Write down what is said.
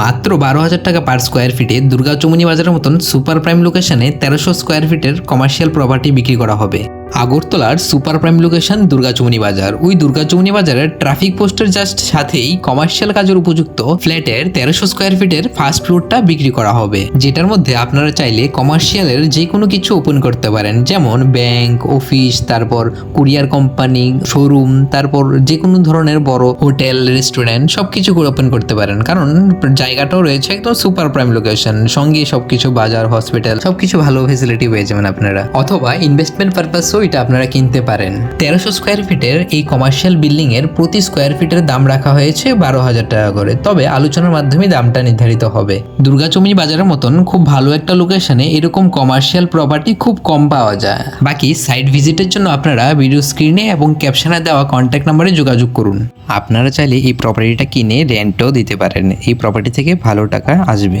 মাত্র বারো হাজার টাকা পার স্কোয়ার ফিটে দুর্গা চৌমুনি বাজারের মতন সুপার প্রাইম লোকেশনে তেরোশো স্কোয়ার ফিটের কমার্শিয়াল প্রপার্টি বিক্রি করা হবে। আগরতলার সুপার প্রাইম লোকেশন দুর্গাচৌমুনি বাজার। ওই দুর্গাচৌমুনি বাজারের ট্রাফিক পোস্টের জাস্ট সাথেই কমার্শিয়াল কাজের উপযুক্ত ফ্ল্যাটের তেরোশো স্কোয়ার ফিটের ফার্স্ট ফ্লোরটা বিক্রি করা হবে। যেটার মধ্যে আপনারা চাইলে কমার্শিয়ালের যে কোনো কিছু ওপেন করতে পারেন। যেমন ব্যাংক অফিস তারপর কুরিয়ার কোম্পানি শোরুম তারপর যে কোনো ধরনের বড় হোটেল রেস্টুরেন্ট সব কিছু ওপেন করতে পারেন। কারণ জায়গাটাও রয়েছে, একদম সুপার প্রাইম লোকেশন সঙ্গে সবকিছু, বাজার হসপিটাল সবকিছু ভালো ফেসিলিটি পেয়ে যাবেন আপনারা। অথবা ইনভেস্টমেন্ট পারপাসও এটা আপনারা কিনতে পারেন। তেরোশো স্কোয়ার ফিটের এই কমার্শিয়াল বিল্ডিং এর প্রতি স্কোয়ার ফিটের দাম রাখা হয়েছে বারো হাজার টাকা করে। তবে আলোচনার মাধ্যমে দামটা নির্ধারিত হবে। দুর্গাচুমি বাজারের মতন খুব ভালো একটা লোকেশনে এরকম কমার্শিয়াল প্রপার্টি খুব কম পাওয়া যায়। বাকি সাইট ভিজিটের জন্য আপনারা ভিডিও স্ক্রিনে এবং ক্যাপশনে দেওয়া কন্ট্যাক্ট নাম্বারে যোগাযোগ করুন। আপনারা চাইলে এই প্রপার্টিটা কিনে রেন্টও দিতে পারেন। এই প্রপার্টি থেকে ভালো টাকা আসবে।